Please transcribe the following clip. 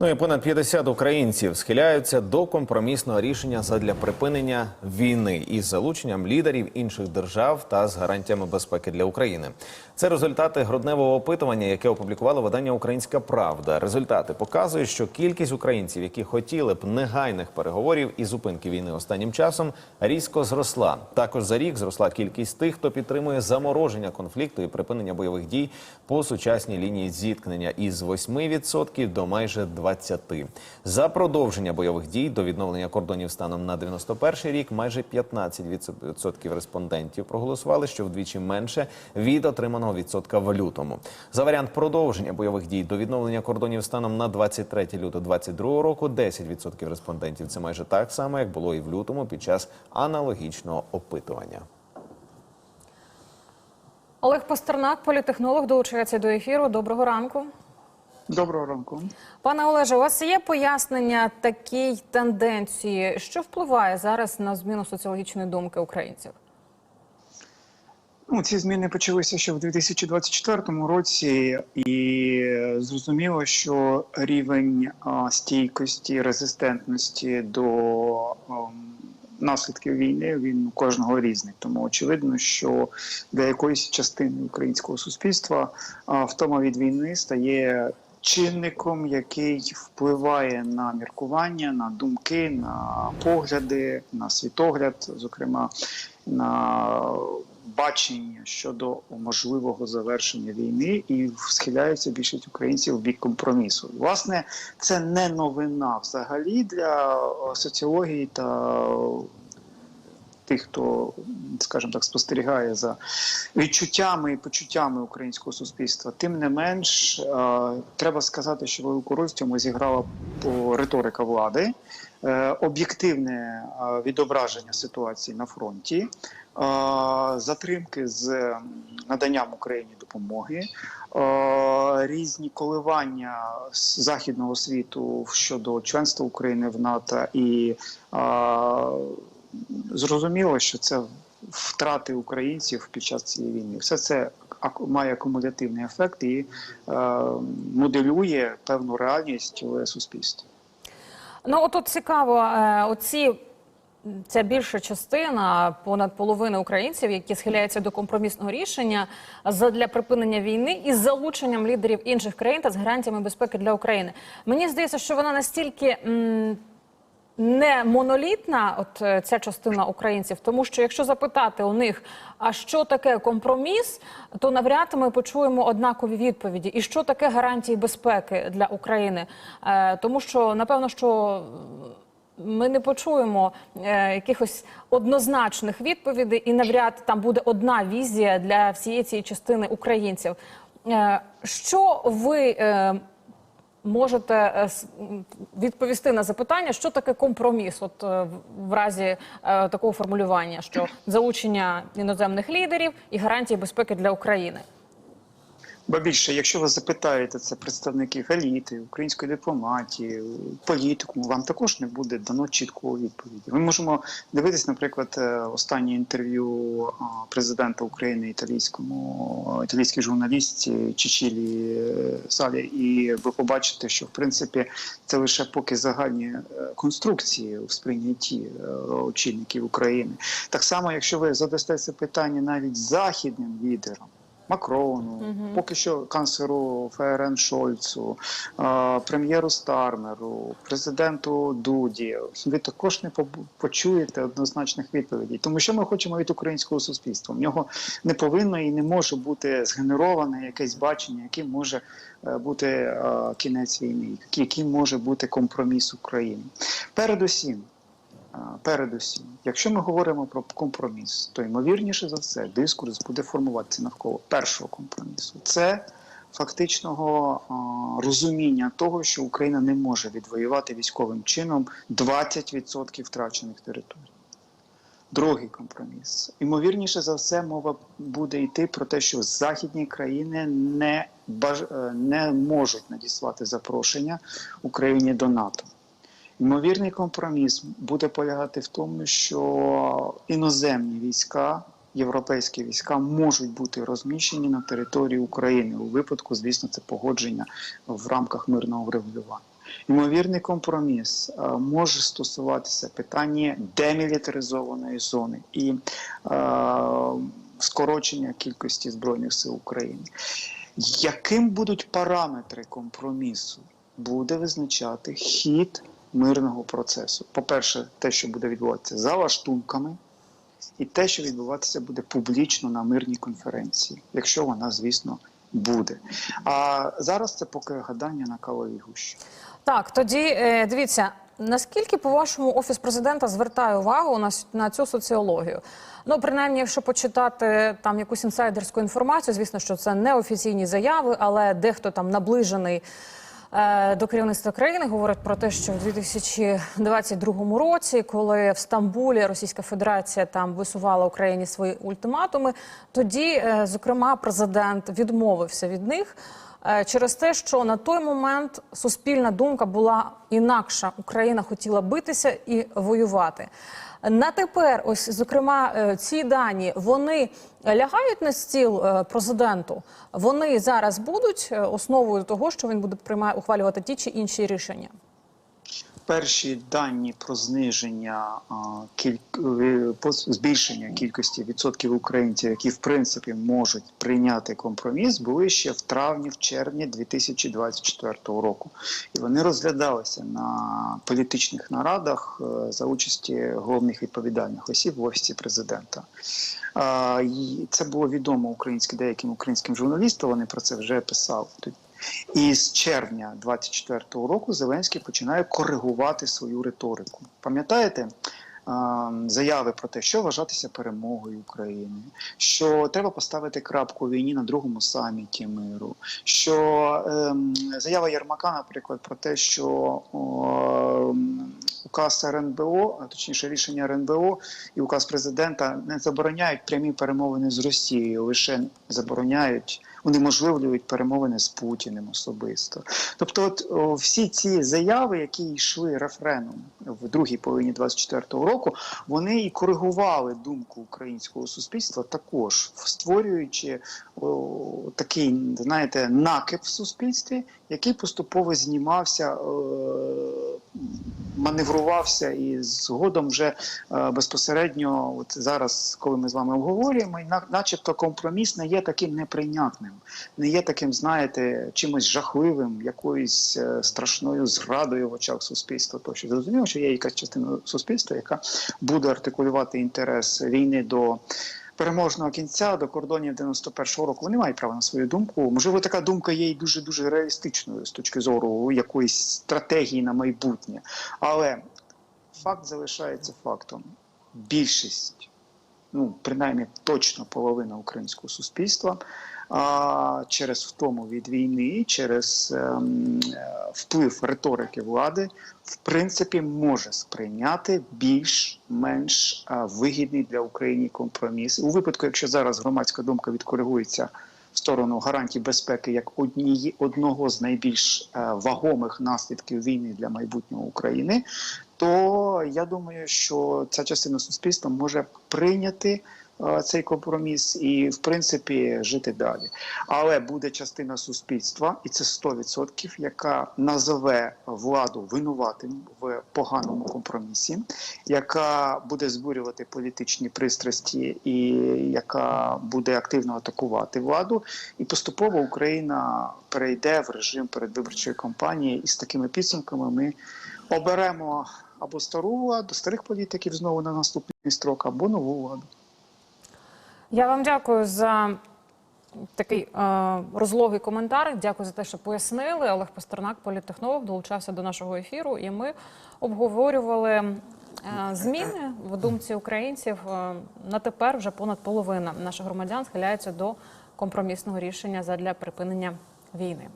Ну і понад 50 українців схиляються до компромісного рішення задля припинення війни із залученням лідерів інших держав та з гарантіями безпеки для України. Це результати грудневого опитування, яке опублікувало видання Українська Правда. Результати показують, що кількість українців, які хотіли б негайних переговорів і зупинки війни останнім часом, різко зросла. Також за рік зросла кількість тих, хто підтримує замороження конфлікту і припинення бойових дій по сучасній лінії зіткнення із 8% до майже 20%. За продовження бойових дій до відновлення кордонів станом на 91 рік майже 15% респондентів проголосували, що вдвічі менше від отриманого відсотка в лютому. За варіант продовження бойових дій до відновлення кордонів станом на 23 лютого 2022 року 10% респондентів. Це майже так само, як було і в лютому під час аналогічного опитування. Олег Пастернак, політехнолог, долучається до ефіру. Доброго ранку. Доброго ранку. Пане Олеже, у вас є пояснення такій тенденції, що впливає зараз на зміну соціологічної думки українців? Ну, ці зміни почалися ще в 2024 році, і зрозуміло, що рівень а, стійкості, резистентності до ам, наслідків війни він у кожного різний. Тому очевидно, що для якоїсь частини українського суспільства а, втома від війни стає чинником, який впливає на міркування, на думки, на погляди, на світогляд, зокрема на бачення щодо можливого завершення війни, і схиляється більшість українців в бік компромісу. Власне, це не новина взагалі для е, соціології та тих, хто, скажімо так, спостерігає за відчуттями і почуттями українського суспільства. Тим не менш, е, треба сказати, що велику роль в цьому зіграла риторика влади, е, об'єктивне е, відображення ситуації на фронті, затримки з наданням Україні допомоги. Різні коливання західного світу щодо членства України в НАТО і зрозуміло, що це втрати українців під час цієї війни. Все це має акумулятивний ефект і е, моделює певну реальність в суспільстві. Ну, от цікаво, е, оці. Ця більша частина, понад половини українців, які схиляються до компромісного рішення для припинення війни із залученням лідерів інших країн та з гарантіями безпеки для України. Мені здається, що вона настільки не монолітна, от е, ця частина українців, тому що якщо запитати у них, а що таке компроміс, то навряд ми почуємо однакові відповіді. І що таке гарантії безпеки для України? Е, тому що напевно, що ми не почуємо е, якихось однозначних відповідей, і навряд там буде одна візія для всієї цієї частини українців. Е, що ви е, можете е, відповісти на запитання, що таке компроміс? От е, в разі е, такого формулювання, що залучення іноземних лідерів і гарантії безпеки для України. Ба більше, якщо ви запитаєте це представників еліти, української дипломатії, політику, вам також не буде дано чіткої відповіді. Ми можемо дивитись, наприклад, е, останнє інтерв'ю президента України італійському італійській журналістці Чичілі е, Салі, і ви побачите, що в принципі це лише поки загальні е, конструкції у сприйнятті очільників України. Так само, якщо ви задасте це питання навіть західним лідерам. Макрону, поки що канцлеру ФРН Шольцу, е, прем'єру Стармеру, президенту Дуді. Ви також не почуєте однозначних відповідей. Тому що ми хочемо від українського суспільства. В нього не повинно і не може бути згенероване якесь бачення, яким може е, бути е, кінець війни, яким може бути компроміс України. Передусім. Передусім, якщо ми говоримо про компроміс, то ймовірніше за все дискурс буде формуватися навколо першого компромісу. Це фактичного розуміння того, що Україна не може відвоювати військовим чином 20% втрачених територій. Другий компроміс. Ймовірніше за все, мова буде йти про те, що західні країни не, баж... е, не можуть надіслати запрошення Україні до НАТО. Ймовірний компроміс буде полягати в тому, що іноземні війська, європейські війська можуть бути розміщені на території України у випадку, звісно, це погодження в рамках мирного врегулювання. Ймовірний компроміс е, може стосуватися питання демілітаризованої зони і е, скорочення кількості збройних сил України. Яким будуть параметри компромісу, буде визначати хід мирного процесу. По-перше, те, що буде відбуватися за лаштунками, і те, що відбуватися буде публічно на мирній конференції, якщо вона, звісно, буде. А зараз це поки гадання на кавовій гущі. Так, тоді е, дивіться, наскільки по вашому офіс президента звертає увагу на, на цю соціологію? Ну, принаймні, якщо почитати там якусь інсайдерську інформацію, звісно, що це не офіційні заяви, але дехто там наближений. Е, До керівництва країни говорить про те, що в 2022 році, коли в Стамбулі Російська Федерація там висувала Україні свої ультиматуми, тоді, е, зокрема, президент відмовився від них е, через те, що на той момент суспільна думка була інакша. Україна хотіла битися і воювати. На тепер, ось зокрема, е, ці дані вони лягають на стіл е, президенту. Вони зараз будуть е, основою того, що він буде приймати ухвалювати ті чи інші рішення. Перші дані про зниження кіль... е, збільшення кількості відсотків українців, які в принципі можуть прийняти компроміс, були ще в травні, в червні 2024 року, і вони розглядалися на політичних нарадах е, за участі головних відповідальних осіб в офісі президента. Це було відомо українським деяким українським журналістам. Вони про це вже писали. І з червня 24-го року Зеленський починає коригувати свою риторику. Пам'ятаєте? Заяви про те, що вважатися перемогою України, що треба поставити крапку війні на другому саміті миру. Що ем, заява Єрмака, наприклад, про те, що о, ем, указ РНБО, а точніше рішення РНБО і указ президента не забороняють прямі перемовини з Росією, лише забороняють унеможливлюють перемовини з Путіним особисто. Тобто, от о, всі ці заяви, які йшли рефреном в другій половині 24-го року, вони і коригували думку українського суспільства, також створюючи о, такий, знаєте, накип в суспільстві, який поступово знімався. Е- маневрувався і згодом вже е, безпосередньо, от зараз, коли ми з вами обговорюємо, начебто компроміс не є таким неприйнятним, не є таким, знаєте, чимось жахливим, якоюсь е, страшною зрадою в очах суспільства. Тощо зрозуміло, що є якась частина суспільства, яка буде артикулювати інтерес війни до. Переможного кінця до кордонів 91-го року вони мають право на свою думку. Можливо, така думка є і дуже дуже реалістичною з точки зору якоїсь стратегії на майбутнє. Але факт залишається фактом. Більшість, ну принаймні точно половина українського суспільства, а, через втому від війни, через ем, е, вплив риторики влади, в принципі, може сприйняти більш-менш е, вигідний для України компроміс. У випадку, якщо зараз громадська думка відкоригується в сторону гарантій безпеки як однієї одного з найбільш е, вагомих наслідків війни для майбутнього України, то я думаю, що ця частина суспільства може прийняти е, цей компроміс і, в принципі, жити далі. Але буде частина суспільства, і це 100%, яка назове владу винуватим в поганому компромісі, яка буде збурювати політичні пристрасті, і яка буде активно атакувати владу. І поступово Україна перейде в режим передвиборчої кампанії, і з такими підсумками ми оберемо або стару владу, старих політиків знову на наступний строк, або нову владу. Я вам дякую за такий е, розлогий коментар. Дякую за те, що пояснили. Олег Пастернак, політтехнолог, долучався до нашого ефіру, і ми обговорювали е, зміни в думці українців. Е, на тепер вже понад половина наших громадян схиляються до компромісного рішення задля припинення війни.